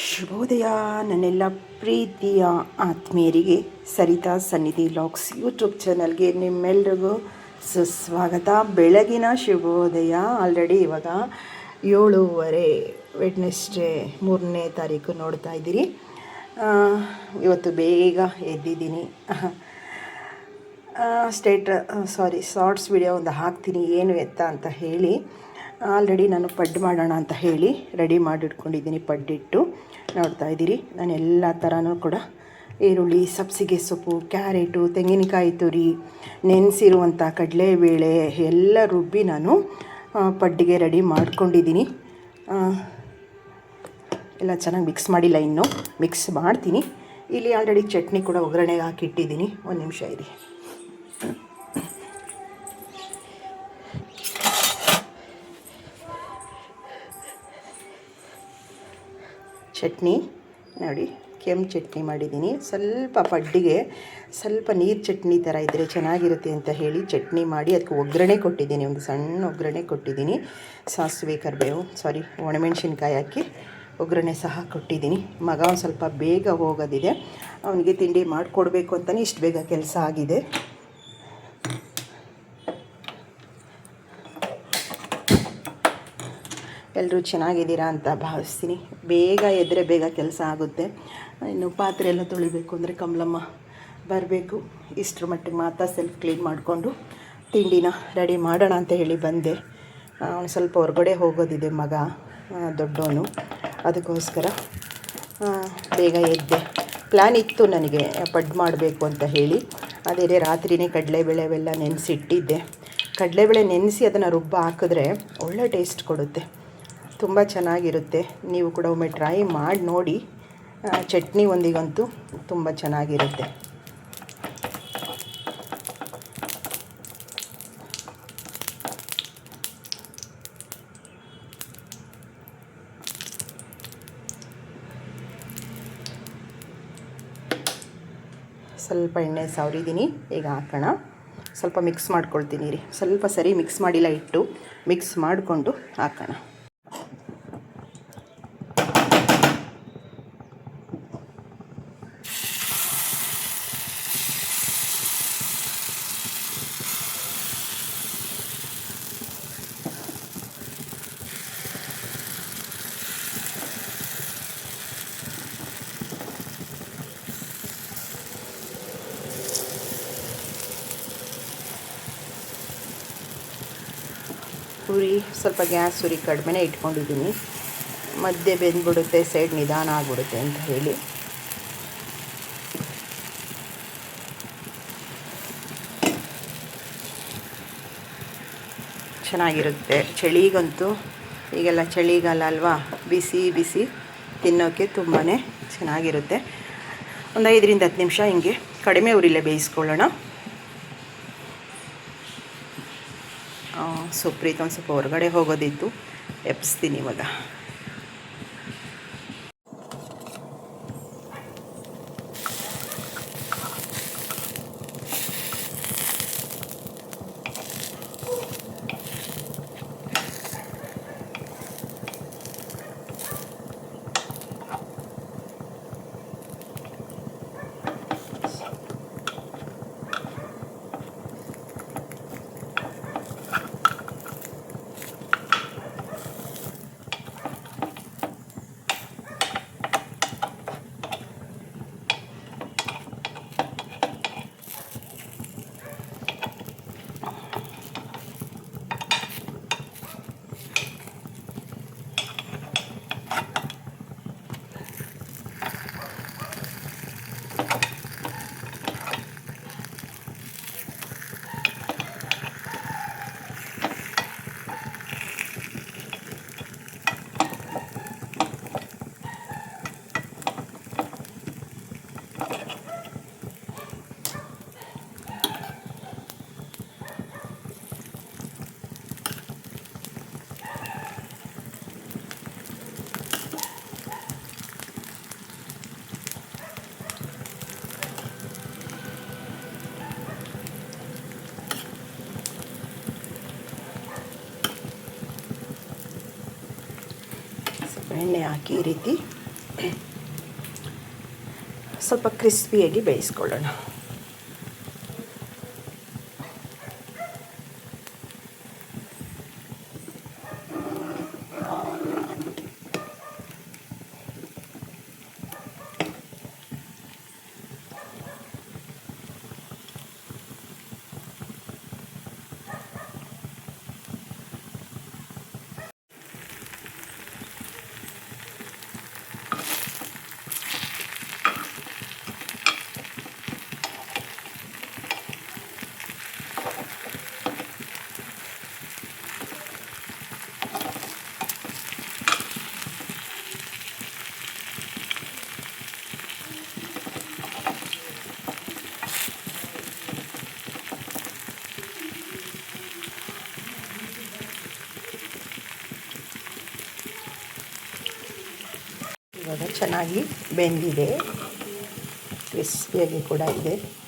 ಶುಭೋದಯ. ನನ್ನೆಲ್ಲ ಪ್ರೀತಿಯ ಆತ್ಮೀಯರಿಗೆ ಸರಿತಾ ಸನ್ನಿಧಿ ಲಾಕ್ಸ್ ಯೂಟ್ಯೂಬ್ ಚಾನಲ್ಗೆ ನಿಮ್ಮೆಲ್ರಿಗೂ ಸುಸ್ವಾಗತ. ಬೆಳಗಿನ ಶುಭೋದಯ. ಆಲ್ರೆಡಿ ಇವಾಗ ಏಳೂವರೆ, ವೆಡ್ನೆಸ್ಡೇ ಮೂರನೇ ತಾರೀಕು ನೋಡ್ತಾ ಇದ್ದೀರಿ. ಇವತ್ತು ಬೇಗ ಎದ್ದಿದ್ದೀನಿ. ಸ್ಟೇಟ್ ಸಾರಿ ಶಾರ್ಟ್ಸ್ ವಿಡಿಯೋ ಒಂದು ಹಾಕ್ತೀನಿ. ಏನು ಎತ್ತ ಅಂತ ಹೇಳಿ. ಆಲ್ರೆಡಿ ನಾನು ಪಡ್ಡು ಮಾಡೋಣ ಅಂತ ಹೇಳಿ ರೆಡಿ ಮಾಡಿಟ್ಕೊಂಡಿದ್ದೀನಿ ಪಡ್ಡಿಟ್ಟು. ನೋಡ್ತಾ ಇದ್ದೀರಿ, ನಾನು ಎಲ್ಲ ಥರನೂ ಕೂಡ ಈರುಳ್ಳಿ, ಸಬ್ಸಿಗೆ ಸೊಪ್ಪು, ಕ್ಯಾರೆಟು, ತೆಂಗಿನಕಾಯಿ ತುರಿ ನೆನೆಸಿರುವಂಥ ಕಡಲೆಬೇಳೆ ಎಲ್ಲ ರುಬ್ಬಿ ನಾನು ಪಡ್ಡಿಗೆ ರೆಡಿ ಮಾಡ್ಕೊಂಡಿದ್ದೀನಿ. ಎಲ್ಲ ಚೆನ್ನಾಗಿ ಮಿಕ್ಸ್ ಮಾಡಿಲ್ಲ ಇನ್ನು. ಮಿಕ್ಸ್ ಮಾಡ್ತೀನಿ. ಇಲ್ಲಿ ಆಲ್ರೆಡಿ ಚಟ್ನಿ ಕೂಡ ಒಗ್ಗರಣೆಗೆ ಹಾಕಿಟ್ಟಿದ್ದೀನಿ. ಒಂದು ನಿಮಿಷ ಇರಿ. ಚಟ್ನಿ. ನೋಡಿ, ಕೆಂಪು ಚಟ್ನಿ ಮಾಡಿದ್ದೀನಿ. ಸ್ವಲ್ಪ ಪಡ್ಡಿಗೆ ಸ್ವಲ್ಪ ನೀರು ಚಟ್ನಿ ಥರ ಇದ್ದರೆ ಚೆನ್ನಾಗಿರುತ್ತೆ ಅಂತ ಹೇಳಿ ಚಟ್ನಿ ಮಾಡಿ ಅದಕ್ಕೆ ಒಗ್ಗರಣೆ ಕೊಟ್ಟಿದ್ದೀನಿ. ಒಂದು ಸಣ್ಣ ಒಗ್ಗರಣೆ ಕೊಟ್ಟಿದ್ದೀನಿ. ಸಾಸಿವೆ ಕರಿಬೇವು ಸಾರಿ ಒಣಮೆಣ್ಸಿನ್ಕಾಯಿ ಹಾಕಿ ಒಗ್ಗರಣೆ ಸಹ ಕೊಟ್ಟಿದ್ದೀನಿ. ಮಗ ಸ್ವಲ್ಪ ಬೇಗ ಹೋಗೋದಿದೆ. ಅವನಿಗೆ ತಿಂಡಿ ಮಾಡಿಕೊಡ್ಬೇಕು ಅಂತಲೇ ಇಷ್ಟು ಬೇಗ ಕೆಲಸ ಆಗಿದೆ. ಎಲ್ಲರೂ ಚೆನ್ನಾಗಿದ್ದೀರಾ ಅಂತ ಭಾವಿಸ್ತೀನಿ. ಬೇಗ ಎದ್ರೆ ಬೇಗ ಕೆಲಸ ಆಗುತ್ತೆ. ಇನ್ನು ಪಾತ್ರೆ ಎಲ್ಲ ತೊಳಿಬೇಕು ಅಂದರೆ ಕಮಲಮ್ಮ ಬರಬೇಕು. ಇಷ್ಟರ ಮಟ್ಟಿಗೆ ಮಾತ್ರ ಸೆಲ್ಫ್ ಕ್ಲೀನ್ ಮಾಡಿಕೊಂಡು ತಿಂಡಿನ ರೆಡಿ ಮಾಡೋಣ ಅಂತ ಹೇಳಿ ಬಂದೆ. ಅವನು ಸ್ವಲ್ಪ ಹೊರಗಡೆ ಹೋಗೋದಿದೆ ಮಗ ದೊಡ್ಡವನು. ಅದಕ್ಕೋಸ್ಕರ ಬೇಗ ಎದ್ದೆ. ಪ್ಲ್ಯಾನ್ ಇತ್ತು ನನಗೆ, ಪಡ್ ಮಾಡಬೇಕು ಅಂತ ಹೇಳಿ. ಅದೇ ರಾತ್ರಿನೇ ಕಡಲೆಬೇಳೆ ಅವೆಲ್ಲ ನೆನೆಸಿಟ್ಟಿದ್ದೆ. ಕಡಲೆಬೇಳೆ ನೆನೆಸಿ ಅದನ್ನು ರುಬ್ಬ ಹಾಕಿದ್ರೆ ಒಳ್ಳೆ ಟೇಸ್ಟ್ ಕೊಡುತ್ತೆ. ತುಂಬ ಚೆನ್ನಾಗಿರುತ್ತೆ. ನೀವು ಕೂಡ ಒಮ್ಮೆ ಟ್ರೈ ಮಾಡಿ ನೋಡಿ. ಚಟ್ನಿ ಒಂದಿಗಂತೂ ತುಂಬ ಚೆನ್ನಾಗಿರುತ್ತೆ. ಸ್ವಲ್ಪ ಎಣ್ಣೆ ಸವರಿದ್ದೀನಿ. ಈಗ ಹಾಕೋಣ. ಸ್ವಲ್ಪ ಮಿಕ್ಸ್ ಮಾಡ್ಕೊಳ್ತೀನಿ ರೀ. ಸ್ವಲ್ಪ ಸರಿ ಮಿಕ್ಸ್ ಮಾಡಿಲ್ಲ ಇಟ್ಟು ಮಿಕ್ಸ್ ಮಾಡಿಕೊಂಡು ಹಾಕೋಣ. ಉರಿ ಸ್ವಲ್ಪ ಗ್ಯಾಸ್ ಉರಿ ಕಡಿಮೆನೇ ಇಟ್ಕೊಂಡಿದ್ದೀನಿ. ಮಧ್ಯೆ ಬೆಂದ್ಬಿಡುತ್ತೆ, ಸೈಡ್ ನಿಧಾನ ಆಗ್ಬಿಡುತ್ತೆ ಅಂತ ಹೇಳಿ. ಚೆನ್ನಾಗಿರುತ್ತೆ. ಚಳಿಗಂತೂ ಈಗೆಲ್ಲ ಚಳಿಗಾಲ ಅಲ್ವಾ? ಬಿಸಿ ಬಿಸಿ ತಿನ್ನೋಕ್ಕೆ ತುಂಬಾ ಚೆನ್ನಾಗಿರುತ್ತೆ. ಒಂದು ಐದರಿಂದ ಹತ್ತು ನಿಮಿಷ ಹಿಂಗೆ ಕಡಿಮೆ ಉರಿಲೇ ಬೇಯಿಸ್ಕೊಳ್ಳೋಣ. ಸುಪ್ರೀತ್ ಒಂದು ಸ್ವಲ್ಪ ಹೊರಗಡೆ ಹೋಗೋದಿತ್ತು. ಎಪ್ಸ್ತೀನಿ ಇವಾಗ. ಎಣ್ಣೆ ಹಾಕಿ ಈ ರೀತಿ ಸ್ವಲ್ಪ ಕ್ರಿಸ್ಪಿಯಾಗಿ ಬೇಯಿಸ್ಕೊಳ್ಳೋಣ ಇವಾಗ ಚೆನ್ನಾಗಿ ಬೆಂದಿದೆ. ಕ್ರಿಸ್ಪಿಯಾಗಿ ಕೂಡ ಇದೆ.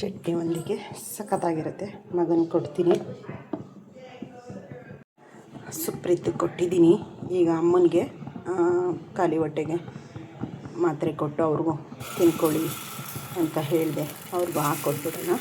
ಚಟ್ನಿ ಒಂದಿಗೆ ಸಖತ್ತಾಗಿರುತ್ತೆ. ಮಗನ ಕೊಡ್ತೀನಿ. ಸುಪ್ರೀತ್ ಕೊಟ್ಟಿದ್ದೀನಿ. ಈಗ ಅಮ್ಮನಿಗೆ ಖಾಲಿ ಹೊಟ್ಟೆಗೆ ಮಾತ್ರೆ ಕೊಟ್ಟು ಅವ್ರಿಗೂ ತಿನ್ಕೊಳ್ಳಿ ಅಂತ ಹೇಳಿದೆ. ಅವ್ರಿಗೂ ಹಾಕ್ಕೊಟ್ಬಿಡೋಣ.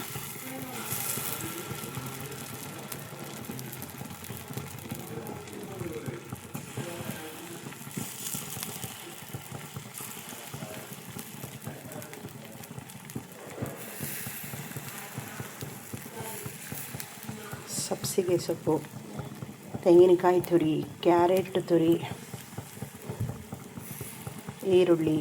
ಸಬ್ಸಿಗೆ ಸೊಪ್ಪು, ತೆಂಗಿನಕಾಯಿ ತುರಿ, ಕ್ಯಾರೆಟ್ ತುರಿ, ಈರುಳ್ಳಿ,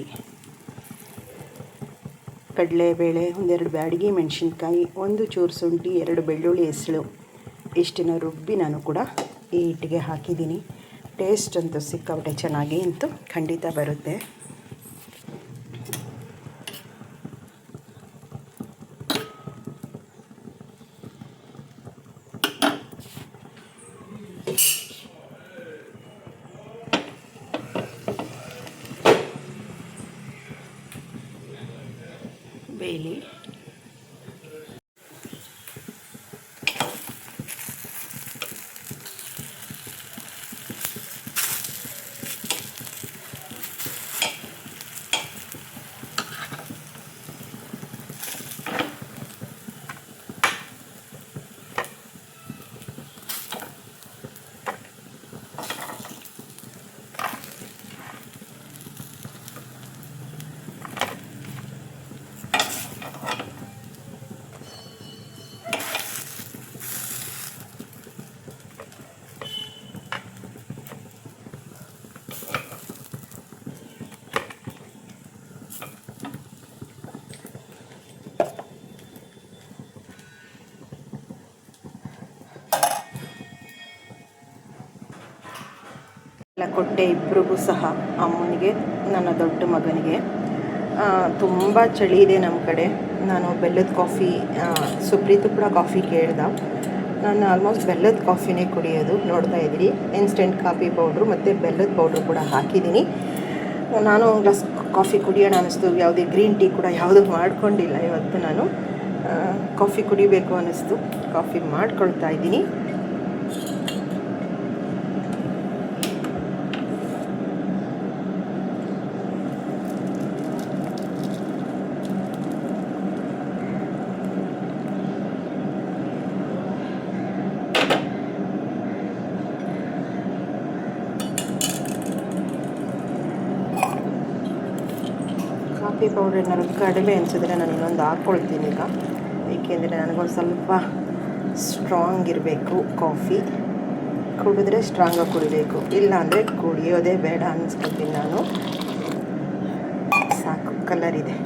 ಕಡಲೆಬೇಳೆ, ಒಂದೆರಡು ಬ್ಯಾಡಗಿ ಮೆಣಸಿನ್ಕಾಯಿ, ಒಂದು ಚೂರು ಶುಂಠಿ, ಎರಡು ಬೆಳ್ಳುಳ್ಳಿ ಹೆಸಳು. ಇಷ್ಟಿನ ರುಬ್ಬಿ ನಾನು ಕೂಡ ಈ ಹಿಟ್ಟಿಗೆ ಹಾಕಿದ್ದೀನಿ. ಟೇಸ್ಟ್ ಅಂತೂ ಸಿಕ್ಕಾಬಿಟ್ಟೆ ಚೆನ್ನಾಗಿ ಅಂತೂ ಖಂಡಿತ ಬರುತ್ತೆ ಬೇಲಿ ಎಲ್ಲ ಕೊಟ್ಟೆ ಇಬ್ಬರಿಗೂ ಸಹ. ಅಮ್ಮನಿಗೆ, ನನ್ನ ದೊಡ್ಡ ಮಗನಿಗೆ. ತುಂಬ ಚಳಿ ಇದೆ ನಮ್ಮ ಕಡೆ. ನಾನು ಬೆಲ್ಲದ ಕಾಫಿ ಸುಪ್ರೀತು ಕೂಡ ಕಾಫಿ ಕೇಳ್ದ. ನಾನು ಆಲ್ಮೋಸ್ಟ್ ಬೆಲ್ಲದ ಕಾಫಿನೇ ಕುಡಿಯೋದು ನೋಡ್ತಾ ಇದ್ದೀರಿ ಇನ್ಸ್ಟೆಂಟ್ ಕಾಫಿ ಪೌಡ್ರು ಮತ್ತು ಬೆಲ್ಲದ ಪೌಡ್ರು ಕೂಡ ಹಾಕಿದ್ದೀನಿ. ನಾನು ಗ್ಲಾಸ್ ಕಾಫಿ ಕುಡಿಯೋಣ ಅನ್ನಿಸ್ತು. ಯಾವುದೇ ಗ್ರೀನ್ ಟೀ ಕೂಡ ಯಾವುದೂ ಮಾಡ್ಕೊಂಡಿಲ್ಲ ಇವತ್ತು ನಾನು. ಕಾಫಿ ಕುಡಿಬೇಕು ಅನ್ನಿಸ್ತು. ಕಾಫಿ ಮಾಡ್ಕೊಳ್ತಾ ಇದ್ದೀನಿ. ಕಾಫಿ ಪೌಡರ್ ಏನಾದ್ರು ಕಡಿಮೆ ಅನಿಸಿದ್ರೆ ನಾನು ಇನ್ನೊಂದು ಹಾಕ್ಕೊಳ್ತೀನಿ ಈಗ. ಏಕೆಂದರೆ ನನಗೊಂದು ಸ್ವಲ್ಪ ಸ್ಟ್ರಾಂಗ್ ಇರಬೇಕು ಕಾಫಿ ಕುಡಿದ್ರೆ ಸ್ಟ್ರಾಂಗಾಗಿ ಕುಡಿಬೇಕು. ಇಲ್ಲಾಂದರೆ ಕುಡಿಯೋದೇ ಬೇಡ ಅನಿಸ್ಕೊತೀನಿ ನಾನು. ಸಾಕು ಕಲರ್ ಇದೆ.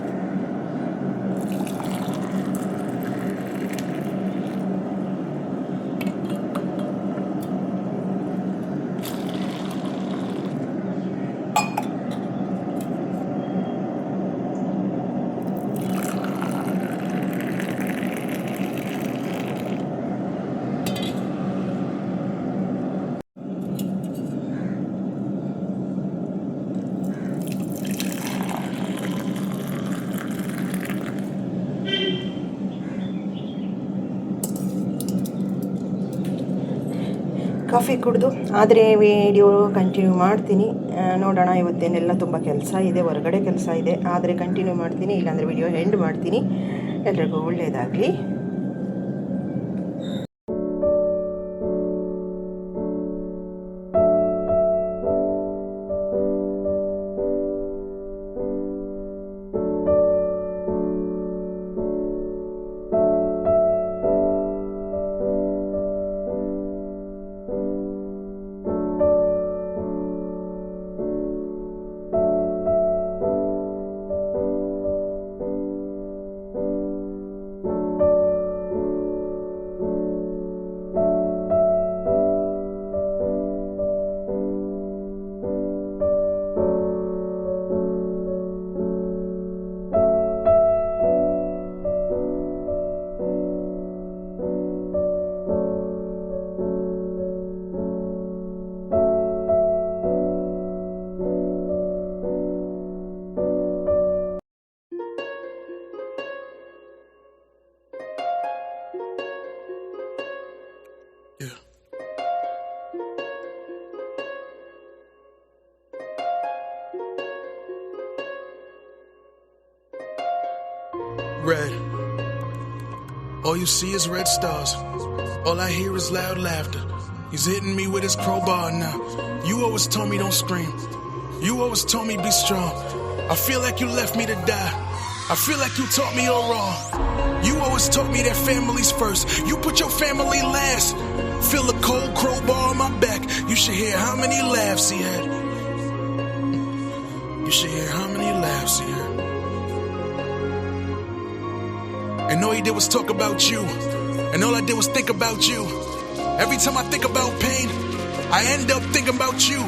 ಕಾಫಿ ಕುಡಿದು, ಆದರೆ ವಿಡಿಯೋ ಕಂಟಿನ್ಯೂ ಮಾಡ್ತೀನಿ. ನೋಡೋಣ, ಇವತ್ತೇನೆಲ್ಲ ತುಂಬ ಕೆಲಸ ಇದೆ, ಹೊರಗಡೆ ಕೆಲಸ ಇದೆ. ಆದರೆ ಕಂಟಿನ್ಯೂ ಮಾಡ್ತೀನಿ, ಇಲ್ಲಾಂದರೆ ವಿಡಿಯೋ ಎಂಡ್ ಮಾಡ್ತೀನಿ. ಎಲ್ರಿಗೂ ಒಳ್ಳೆಯದಾಗಲಿ you see is red stars. All I hear is loud laughter. He's hitting me with his crowbar now. You always told me don't scream. You always told me be strong. I feel like you left me to die. I feel like you taught me all wrong. You always taught me that family's first. You put your family last. Feel a cold crowbar on my back. You should hear how many laughs he had. You should hear how many laughs he had. And all he did was talk about you. And all I did was think about you. Every time I think about pain, I end up thinking about you.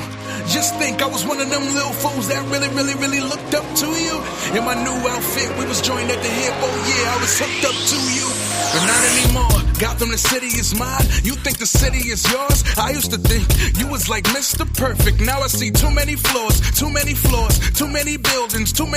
Just think I was one of them little fools that really, really, really looked up to you. In my new outfit, we was joined at the hip. Oh yeah, I was hooked up to you. But not anymore. Gotham, the city is mine. You think the city is yours? I used to think you was like Mr. Perfect. Now I see too many flaws, too many flaws, too many buildings, too many